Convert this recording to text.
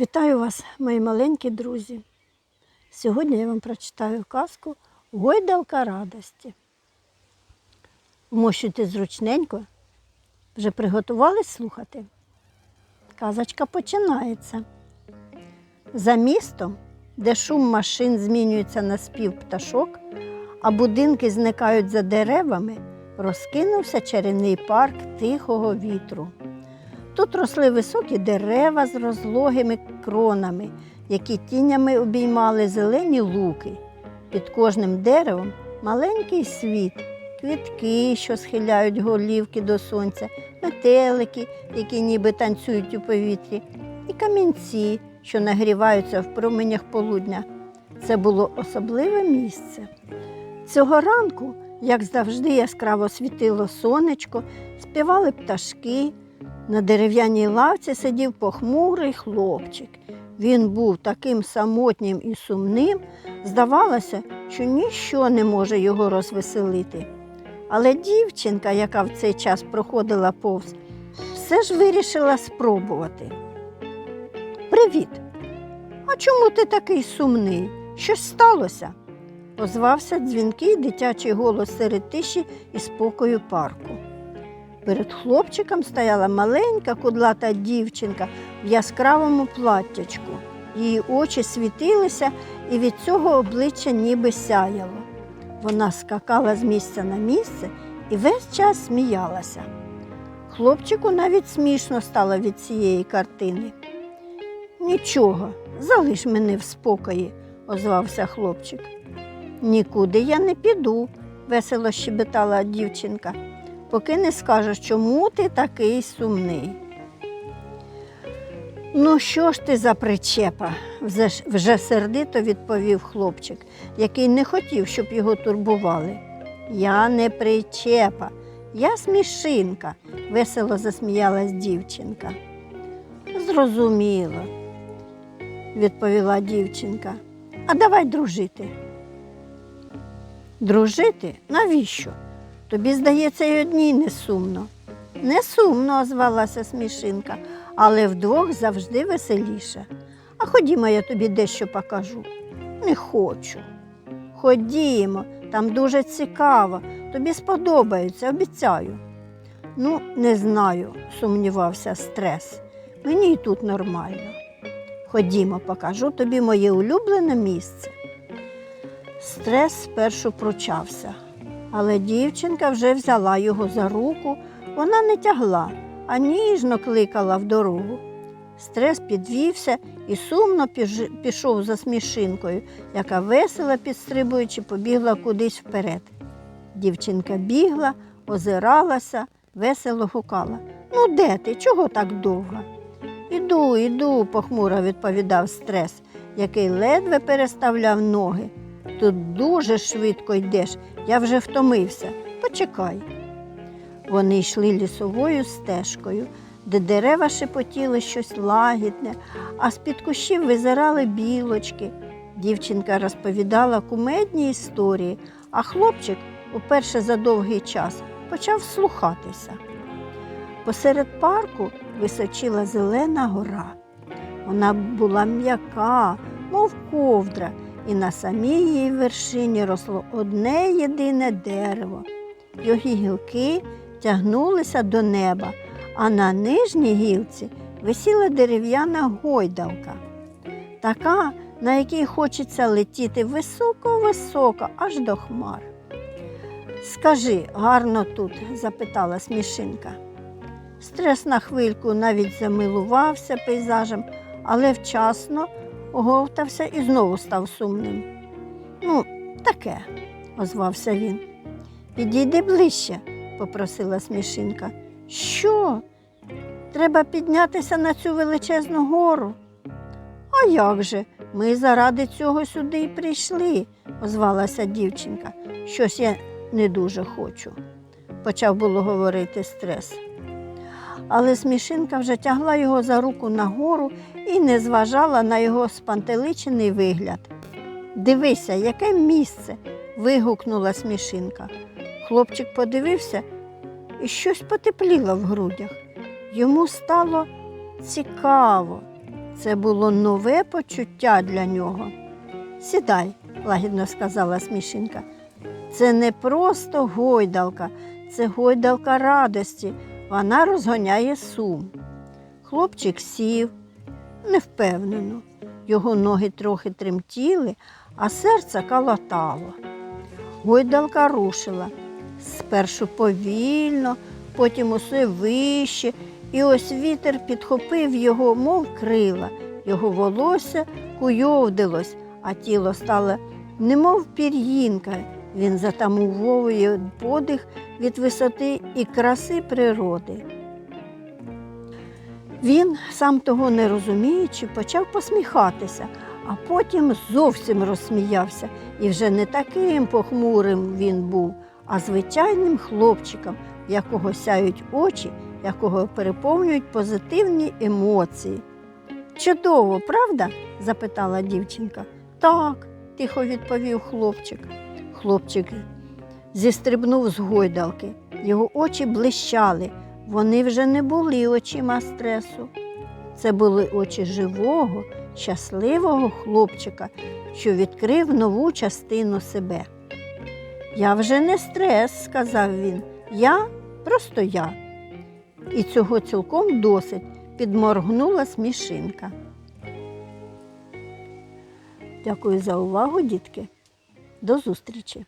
Вітаю вас, мої маленькі друзі. Сьогодні я вам прочитаю казку Гойдалка радості. Вмощуйте зручненько. Вже приготувались слухати? Казочка починається. За містом, де шум машин змінюється на спів пташок, а будинки зникають за деревами, розкинувся чарівний парк тихого вітру. Тут росли високі дерева з розлогими кронами, які тінями обіймали зелені луки. Під кожним деревом маленький світ, квітки, що схиляють голівки до сонця, метелики, які ніби танцюють у повітрі, і камінці, що нагріваються в променях полудня. Це було особливе місце. Цього ранку, як завжди, яскраво світило сонечко, співали пташки. На дерев'яній лавці сидів похмурий хлопчик. Він був таким самотнім і сумним, здавалося, що ніщо не може його розвеселити. Але дівчинка, яка в цей час проходила повз, все ж вирішила спробувати. Привіт! А чому ти такий сумний? Щось сталося? озвався дзвінкий дитячий голос серед тиші і спокою парку. Перед хлопчиком стояла маленька кудлата дівчинка в яскравому платтячку. Її очі світилися, і від цього обличчя ніби сяяло. Вона скакала з місця на місце і весь час сміялася. Хлопчику навіть смішно стало від цієї картини. Нічого, залиш мене в спокої, озвався хлопчик. Нікуди я не піду, весело щебетала дівчинка поки не скажеш, чому ти такий сумний. Ну, що ж ти за причепа? вже, сердито відповів хлопчик, який не хотів, щоб його турбували. Я не причепа, я смішинка, весело засміялась дівчинка. Зрозуміло, відповіла дівчинка. А давай дружити. Дружити? Навіщо? Тобі, здається, й одній не сумно. Не сумно, озвалася смішинка, але вдвох завжди веселіше. А ходімо, я тобі дещо покажу. Не хочу. Ходімо, там дуже цікаво, тобі сподобається, обіцяю. Ну, не знаю, сумнівався стрес. Мені й тут нормально. Ходімо, покажу тобі моє улюблене місце. Стрес спершу пручався, але дівчинка вже взяла його за руку, вона не тягла, а ніжно кликала в дорогу. Стрес підвівся і сумно пішов за смішинкою, яка весело підстрибуючи, побігла кудись вперед. Дівчинка бігла, озиралася, весело гукала. Ну, де ти? Чого так довго? Іду, іду, похмуро відповідав стрес, який ледве переставляв ноги. Тут дуже швидко йдеш, я вже втомився. Почекай. Вони йшли лісовою стежкою, де дерева шепотіли щось лагідне, а з-під кущів визирали білочки. Дівчинка розповідала кумедні історії, а хлопчик уперше за довгий час почав слухатися. Посеред парку височила зелена гора. Вона була м'яка, мов ковдра, і на самій її вершині росло одне єдине дерево. Його гілки тягнулися до неба, а на нижній гілці висіла дерев'яна гойдалка, така, на якій хочеться летіти високо-високо, аж до хмар. Скажи, гарно тут? запитала смішинка. Стрес на хвильку навіть замилувався пейзажем, але вчасно оговтався і знову став сумним. Ну, таке, озвався він. Підійди ближче, попросила смішинка. Що? Треба піднятися на цю величезну гору. А як же? Ми заради цього сюди й прийшли, озвалася дівчинка. Щось я не дуже хочу, почав було говорити стрес. Але смішинка вже тягла його за руку нагору і не зважала на його спантеличений вигляд. Дивися, яке місце. вигукнула смішинка. Хлопчик подивився і щось потепліло в грудях. Йому стало цікаво. Це було нове почуття для нього. Сідай, лагідно сказала смішинка. Це не просто гойдалка, це гойдалка радості. Вона розгоняє сум. Хлопчик сів невпевнено. Його ноги трохи тремтіли, а серце калатало. Гойдалка рушила. Спершу повільно, потім усе вище, і ось вітер підхопив його, мов крила. Його волосся куйовдилось, а тіло стало немов пір'їнка. Він затамувовує подих від висоти і краси природи. Він, сам того не розуміючи, почав посміхатися, а потім зовсім розсміявся. І вже не таким похмурим він був, а звичайним хлопчиком, якого сяють очі, якого переповнюють позитивні емоції. Чудово, правда? запитала дівчинка. Так, тихо відповів хлопчик. Хлопчик зістрибнув з гойдалки. Його очі блищали. Вони вже не були очима стресу. Це були очі живого, щасливого хлопчика, що відкрив нову частину себе. Я вже не стрес, сказав він. Я просто я. І цього цілком досить, підморгнула смішинка. Дякую за увагу, дітки. До зустрічі!